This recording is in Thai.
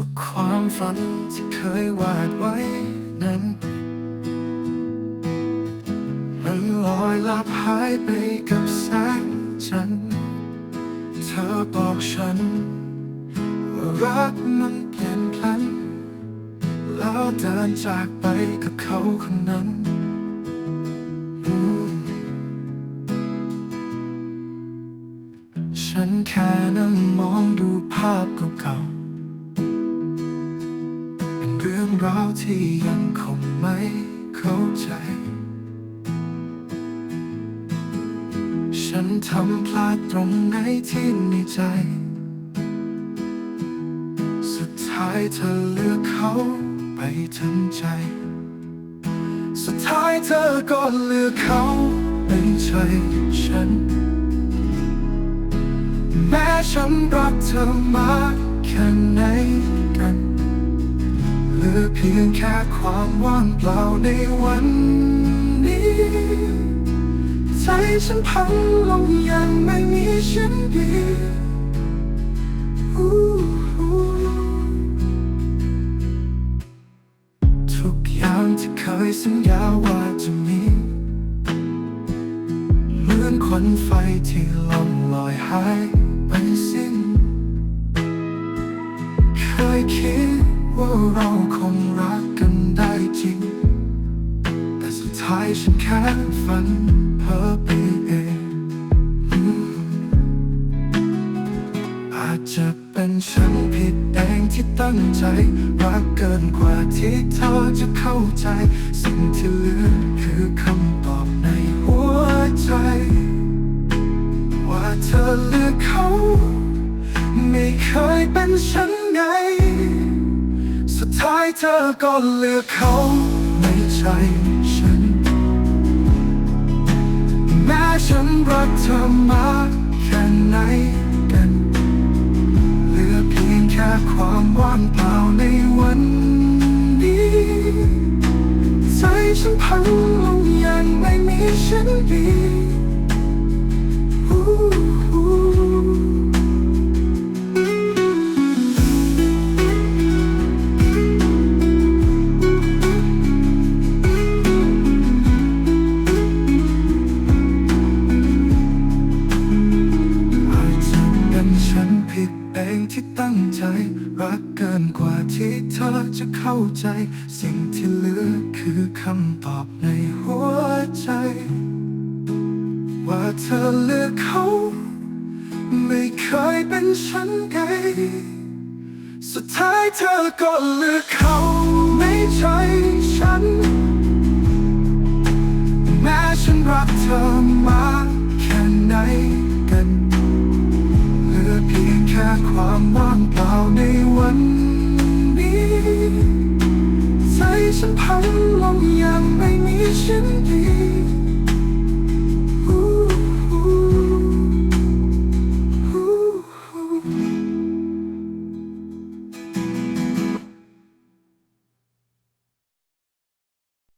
ทุกความฝันที่เคยวาดไว้นั้น มันลอยลับหายไปกับแสงจันทร์เธอบอกฉัน ว่ารักมันเปลี่ยนพลัน แล้วเดินจากไปกับเขาคนนั้นฉันแค่นั่งมองดูภาพเก่าๆ รื่องราวที่ยังคงไม่เข้าใจ ฉันทำพลาดตรงไหนที่ในใจ สุดท้ายเธอเลือกเขาไปทั้งใจ สุดท้ายเธอก็เลือกเขาไม่ใช่ฉัน แม้ฉันรักเธอมากแค่ไหน พียงแค่ความว่างเปล่าในวันนี้ ใจฉันพังลงอย่างไม่มีฉันดีทุกอย่างที่เคยสัญญาว่าจะมีเหมือนควันไฟที่ล่องลอยหายไปสิ้น เคยคิดว่าเรา ท้ายฉันแค่ฝันเพ้อไปเองอาจจะเป็นฉันผิดเองที่ตั้งใจ รักเกินกว่าที่เธอจะเข้าใจ สิ่งที่เหลือคือคำตอบในหัวใจ ว่าเธอเลือกเขา ไม่เคยเป็นฉันไง สุดท้ายเธอก็เลือกเขาไม่ใช่ ฉันรักเธอมากแค่ไหนกันเหลือเพียงแค่ความว่างเปล่าในวันนี้ใจฉันพังลงอย่างไม่มีฉันดี จะเข้าใจ สิ่งที่เหลือคือคำตอบในหัวใจ ว่าเธอเลือกเขา ไม่เคยเป็นฉันไงสุดท้ายเธอก็เลือกเขาไม่ใช่ฉัน แม้ฉันรักเธอมากแค่ไหนกัน เหลือเพียงแค่ความว่างเปล่าในวัน ใจฉันพังลงอย่างไม่มีฉันดี